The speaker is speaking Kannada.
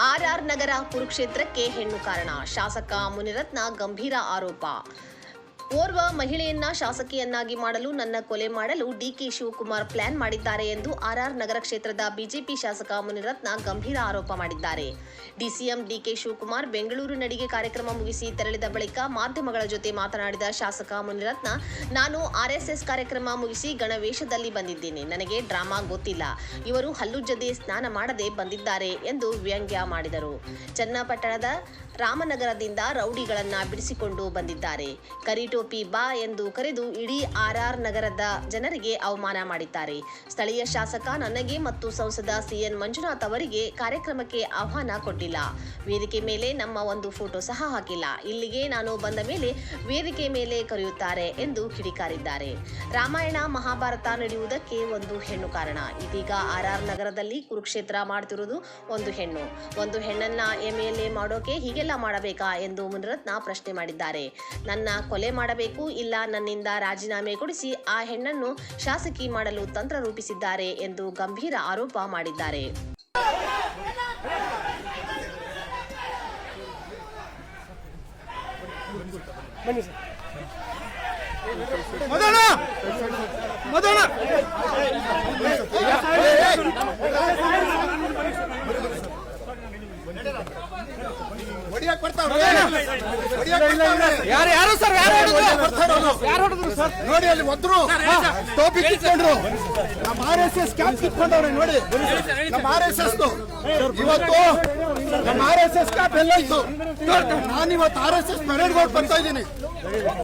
ಆರ್ಆರ್ ನಗರ ಕುರುಕ್ಷೇತ್ರಕ್ಕೆ ಹೆಣ್ಣು ಕಾರಣ. ಶಾಸಕ ಮುನಿರತ್ನ ಗಂಭೀರ ಆರೋಪ. ಓರ್ವ ಮಹಿಳೆಯನ್ನ ಶಾಸಕಿಯನ್ನಾಗಿ ಮಾಡಲು ನನ್ನ ಕೊಲೆ ಮಾಡಲು ಡಿಕೆ ಶಿವಕುಮಾರ್ ಪ್ಲಾನ್ ಮಾಡಿದ್ದಾರೆ ಎಂದು ಆರ್ಆರ್ ನಗರ ಕ್ಷೇತ್ರದ ಬಿಜೆಪಿ ಶಾಸಕ ಮುನಿರತ್ನ ಗಂಭೀರ ಆರೋಪ ಮಾಡಿದ್ದಾರೆ. ಡಿಸಿಎಂ ಡಿಕೆ ಶಿವಕುಮಾರ್ ಬೆಂಗಳೂರು ನಡಿಗೆ ಕಾರ್ಯಕ್ರಮ ಮುಗಿಸಿ ತೆರಳಿದ ಬಳಿಕ ಮಾಧ್ಯಮಗಳ ಜೊತೆ ಮಾತನಾಡಿದ ಶಾಸಕ ಮುನಿರತ್ನ, ನಾನು ಆರ್ಎಸ್ಎಸ್ ಕಾರ್ಯಕ್ರಮ ಮುಗಿಸಿ ಗಣವೇಶದಲ್ಲಿ ಬಂದಿದ್ದೇನೆ. ನನಗೆ ಡ್ರಾಮಾ ಗೊತ್ತಿಲ್ಲ. ಇವರು ಹಲ್ಲುಜ್ಜದೆ ಸ್ನಾನ ಮಾಡದೆ ಬಂದಿದ್ದಾರೆ ಎಂದು ವ್ಯಂಗ್ಯ ಮಾಡಿದರು. ಚನ್ನಪಟ್ಟಣದ ರಾಮನಗರದಿಂದ ರೌಡಿಗಳನ್ನ ಬಿಡಿಸಿಕೊಂಡು ಬಂದಿದ್ದಾರೆ. ಕರಿಟೋಪಿ ಬಾ ಎಂದು ಕರೆದು ಇಡೀ ಆರ್ಆರ್ ನಗರದ ಜನರಿಗೆ ಅವಮಾನ ಮಾಡಿದ್ದಾರೆ. ಸ್ಥಳೀಯ ಶಾಸಕ ನನಗೆ ಮತ್ತು ಸಂಸದ ಸಿಎನ್ ಮಂಜುನಾಥ್ ಅವರಿಗೆ ಕಾರ್ಯಕ್ರಮಕ್ಕೆ ಆಹ್ವಾನ ಕೊಟ್ಟಿಲ್ಲ. ವೇದಿಕೆ ಮೇಲೆ ನಮ್ಮ ಒಂದು ಫೋಟೋ ಸಹ ಹಾಕಿಲ್ಲ. ಇಲ್ಲಿಗೆ ನಾನು ಬಂದ ಮೇಲೆ ವೇದಿಕೆ ಮೇಲೆ ಕರೆಯುತ್ತಾರೆ ಎಂದು ಕಿಡಿಕಾರಿದ್ದಾರೆ. ರಾಮಾಯಣ ಮಹಾಭಾರತ ನಡೆಯುವುದಕ್ಕೆ ಒಂದು ಹೆಣ್ಣು ಕಾರಣ. ಇದೀಗ ಆರ್ಆರ್ ನಗರದಲ್ಲಿ ಕುರುಕ್ಷೇತ್ರ ಮಾಡುತ್ತಿರುವುದು ಒಂದು ಹೆಣ್ಣು. ಒಂದು ಹೆಣ್ಣನ್ನ ಎಂಎಲ್ಎ ಮಾಡೋಕೆ ಹೀಗೆಲ್ಲ ಮಾಡಬೇಕಾ ಎಂದು ಮುನಿರತ್ನ ಪ್ರಶ್ನೆ ಮಾಡಿದ್ದಾರೆ. ನನ್ನ ಕೊಲೆ ಮಾಡಬೇಕು ಇಲ್ಲ ನನ್ನಿಂದ ರಾಜೀನಾಮೆ ಕೊಡಿಸಿ ಆ ಹೆಣ್ಣನ್ನು ಶಾಸಕಿ ಮಾಡಲು ತಂತ್ರ ರೂಪಿಸಿದ್ದಾರೆ ಎಂದು ಗಂಭೀರ ಆರೋಪ ಮಾಡಿದ್ದಾರೆ. ಮದನ ಹೊಡಿಯಕ್ ಬರ್ತಾವ್ರೆ. ಯಾರು ಯಾರು ಸರ್? ಯಾರು ಯಾರು ಹೊಡೆದ್ರು? ಸರ್? ನೋಡಿ ಅಲ್ಲಿ ಒದ್ರು ಟೋಪಿ ಕಿತ್ಕೊಂಡ್ರು. ನಮ್ಮ ಆರ್ ಎಸ್ ಎಸ್ ಕ್ಯಾಪ್ ಕಿತ್ಕೊಂಡವ್ರೆ ನೋಡಿ. ನಮ್ಮ ಆರ್ ಎಸ್ ಎಸ್ ಇವತ್ತು ನಮ್ಮ ಆರ್ ಎಸ್ ಎಸ್ ಕ್ಯಾಪ್ ಎಲ್ಲೋಯ್ತು. ನಾನು ಇವತ್ತು ಆರ್ ಎಸ್ ಎಸ್ ಮೆರವಣಿಗೆ ಬರ್ತಾ ಇದ್ದೀನಿ.